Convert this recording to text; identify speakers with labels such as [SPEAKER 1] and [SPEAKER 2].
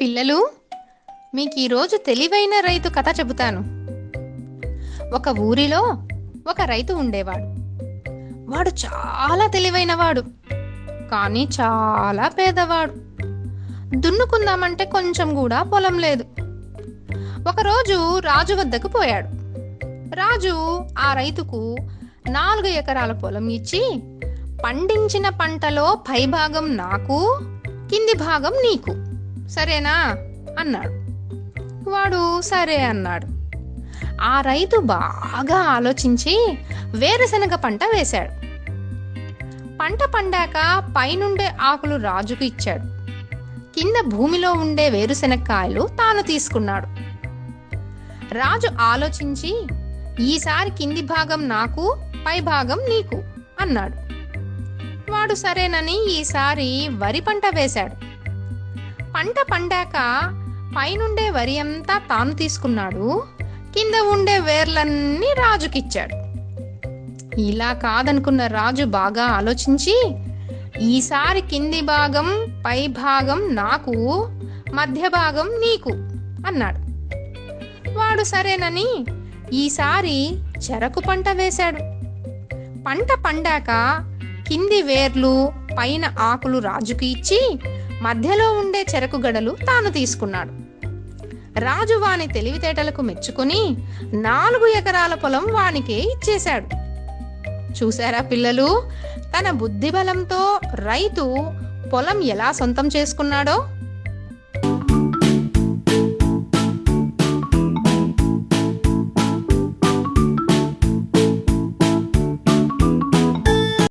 [SPEAKER 1] పిల్లలు మీకు ఈరోజు తెలివైన రైతు కథ చెబుతాను. ఒక ఊరిలో ఒక రైతు ఉండేవాడు. వాడు చాలా తెలివైనవాడు కానీ చాలా పేదవాడు. దున్నుకుందామంటే కొంచెం కూడా పొలం లేదు. ఒకరోజు రాజు వద్దకు పోయాడు. రాజు ఆ రైతుకు నాలుగు ఎకరాల పొలం ఇచ్చి పండించిన పంటలో పైభాగం నాకు కింది భాగం నీకు. సరేనా? అన్నాడు. వాడు సరే అన్నాడు. ఆ రైతు బాగా ఆలోచించి వేరుశనగ పంట వేశాడు. పంట పండాక పైనుండే ఆకులు రాజుకు ఇచ్చాడు. కింద భూమిలో ఉండే వేరుశనక్కాయలు తాను తీసుకున్నాడు. రాజు ఆలోచించి ఈసారి కింది భాగం నాకు పై భాగం నీకు అన్నాడు. వాడు సరేనని ఈసారి వరి పంట వేశాడు. పంట పండాక పైనుండే వరి అంతా తాను తీసుకున్నాడు. కింద ఉండే వేర్లన్నీ రాజుకిచ్చాడు. ఇలా కాదనుకున్న రాజు బాగా ఆలోచించి ఈసారి కింది భాగం పై భాగం నాకు మధ్య భాగం నీకు అన్నాడు. వాడు సరేనని ఈసారి చెరకు పంట వేశాడు. పంట పండాక కింది వేర్లు పైన ఆకులు రాజుకి ఇచ్చి మధ్యలో ఉండే చెరకు గడలు తాను తీసుకున్నాడు. రాజు వాని తెలివితేటలకు మెచ్చుకొని నాలుగు ఎకరాల పొలం వానికే ఇచ్చేశాడు. చూసారా పిల్లలు? తన బుద్ధిబలంతో రైతు పొలం ఎలా సొంతం చేసుకున్నాడో?